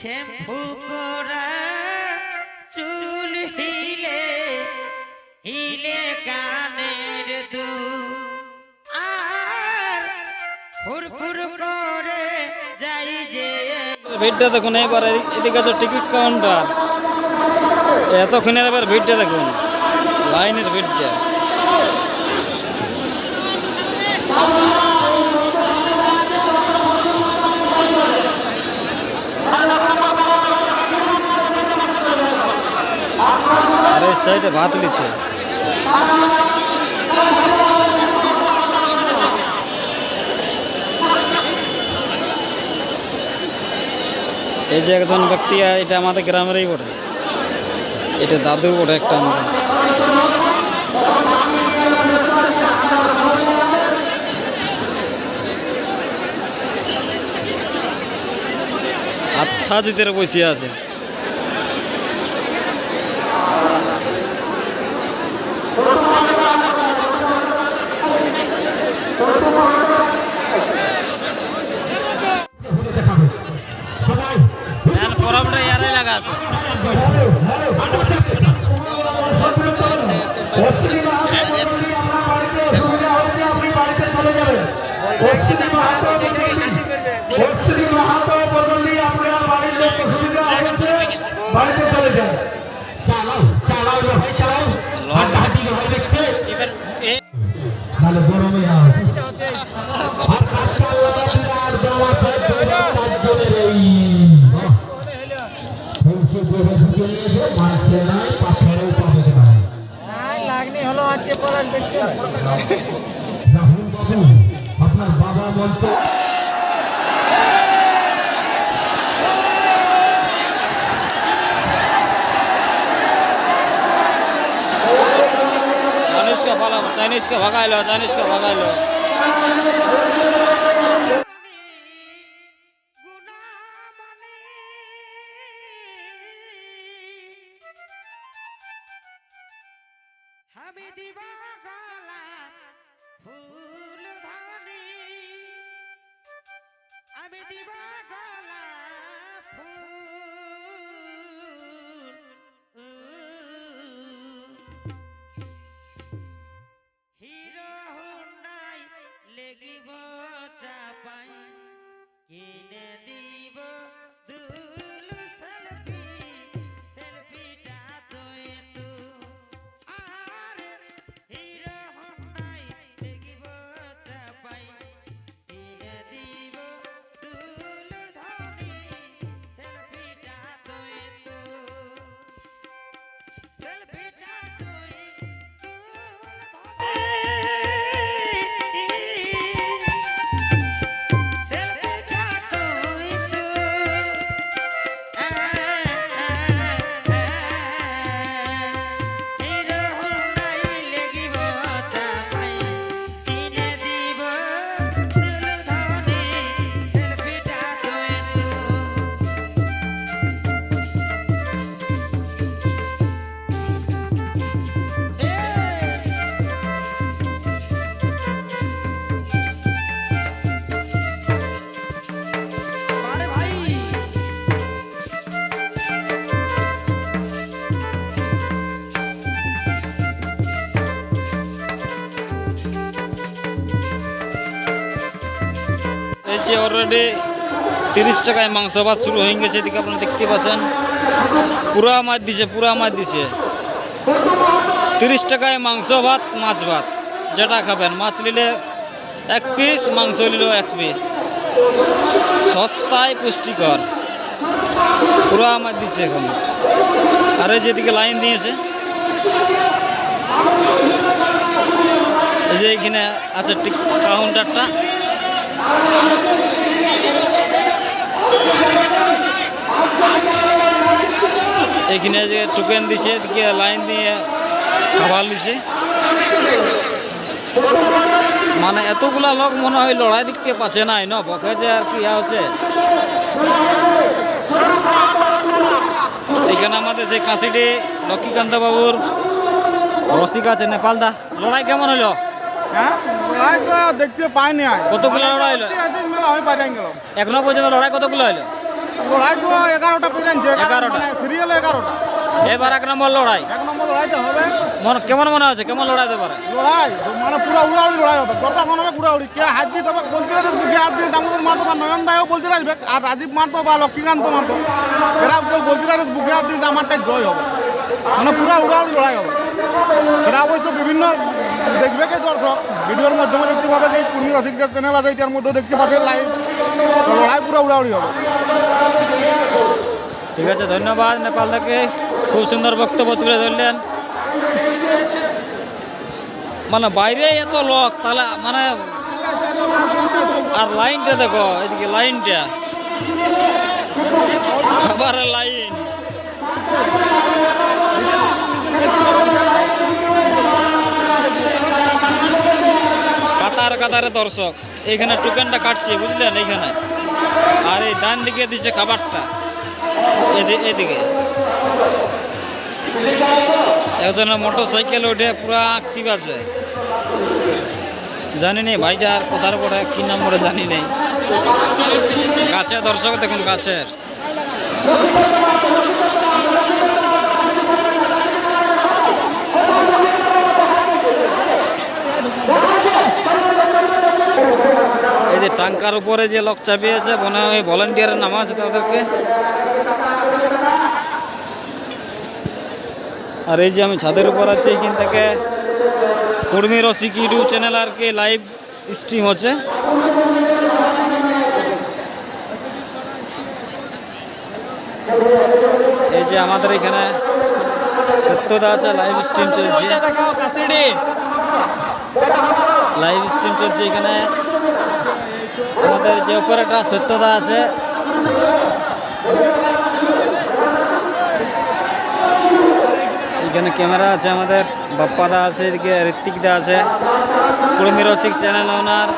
Shampoo করা, চুল হিলে হিলে কানের দু আর ফুর ফুর করে যাই যে ভিড়টা দেখুন, এবার এদিকে আছে টিকিট কাউন্টার। এতক্ষণে এবার ভিড়টা দেখুন, লাইনের ভিড়টা। সাইডে ভাত লিছে এই যে একজন ব্যক্তি, এটা আমাদের গ্রামেরই বটে। এটা দাদু বটে একটা আমাদের। আচ্ছা জিতের বসে আছে। ধ্যান পরবটা ইয়ারে লাগা আছে। বাড়িতে গরমে আর আপনার বাবা লাগাটি আর জল আছে চারজনের এই বাহ। ফুলসে দেহে ঢুকে নিয়েছে মারছে নাই পাথরেও পাবে নাই রাহুল বাবু আপনার বাবা বলছে চাইনিজকে ভালো চাইনিজকে ভাগাইলো চাইনিজকে ভাগাইলো আমি দিবা গলাপ ফুল ধানি। আমি দিবা গলাপ এই যে অলরেডি তিরিশ টাকায় মাংস ভাত শুরু হয়ে গেছে, এদিকে আপনারা দেখতে পাচ্ছেন। পুরা মাছ দিছে, পুরা মাছ দিছে। তিরিশ টাকায় মাংস ভাত, মাছ ভাত। যেটা খাবেন, মাছ নিলে এক পিস মাংস নিলেও এক পিস সস্তায় পুষ্টিকর। পুরা মাছ দিচ্ছে এখন। আর এই যেদিকে লাইন দিয়েছে। এই যে এখানে আছে কাউন্টারটা এখানে যে টোকেন দিছে এদিকে লাইন দিয়ে খাবার দিছে মানে এতগুলা লোক মনে হয় লড়াই দেখতে পাচ্ছে নাই ন? বকে যে আর কি হচ্ছে এখানে আমাদের সেই কাশিটি লক্ষ্মীকান্ত বাবুর রসিক আছে নেপালদা। লড়াই কেমন হলো? হ্যাঁ? দেখতে পাইনি কতগুলো লড়াই হলো? হয়ে পাই গেল এখনও পর্যন্ত লড়াই কতগুলো হলো? লড়াই তো এগারোটা পেরেছে এগারোটা। মানে সিরিয়াল এগারোটা। এবার এক নম্বর লড়াই। এক নম্বর লড়াইটা হবে। মন কেমন মনে হচ্ছে কেমন লড়াই হতে পারে? লড়াই মানে পুরো উড়াউড়ি লড়াই হবে। যতক্ষণ হবে উড়াউড়ি। কে হাত দিয়ে তবে বলতে রাখবে কে হাত দিয়ে দামোদর মাতো বা নয়ন দায়ও বলতে রাখবে আর রাজীব মাতো বা লক্ষ্মীকান্ত মাতো। এরা কেউ বলতে রাখবে বুকে হাত দিয়ে আমারটাই জয় হবে। মানে পুরো উড়াউড়ি লড়াই হবে। এরা অবশ্য বিভিন্ন দেখবে কে দর্শক। ভিডিওর মাধ্যমে দেখতে পাবে যে কুর্মী রসিকদের চ্যানেল আছে এটার মধ্যেও দেখতে পাবে লাইভ লড়াই পুরো উড়াউড়ি হবে। ঠিক আছে, ধন্যবাদ নেপালদাকে খুব সুন্দর বক্তব্য তুলে ধরলেন। মানে বাইরে এত লোক, তাহলে মানে আর লাইনটা দেখো, এদিকে লাইনটা। আবার লাইন। কাতার কাতারে দর্শক, এইখানে টোকেনটা কাটছে, বুঝলেন, এইখানে। আর এই ডান দিকে দিচ্ছে খাবারটা। এদি- এদিকে। একজনের মোটর সাইকেল উঠে পুরা আছে জানি নেই ভাইটার কোথার পরে কি করে জানি নেই। কাছে দর্শক দেখুন, কাছের। টাঙ্কার উপরে যে লোক চাপিয়েছে মনে হয় ভলেন্টিয়ারের নাম আছে তাদেরকে। আর এই যে আমি ছাদের উপর আছি এইখান থেকে কর্মী রসিক ইউটিউব চ্যানেল আর কি লাইভ স্ট্রিম হচ্ছে। এই যে আমাদের এখানে সত্যদা আছে লাইভ স্ট্রিম চলছে। লাইভ স্ট্রিম চলছে এখানে। আমাদের যে উপরে একটা সত্যতা আছে। এখানে ক্যামেরা আছে আমাদের, বাপ্পাদা আছে, এদিকে ঋত্বিকদা আছে। কুড়মি রসিক চ্যানেল ওনার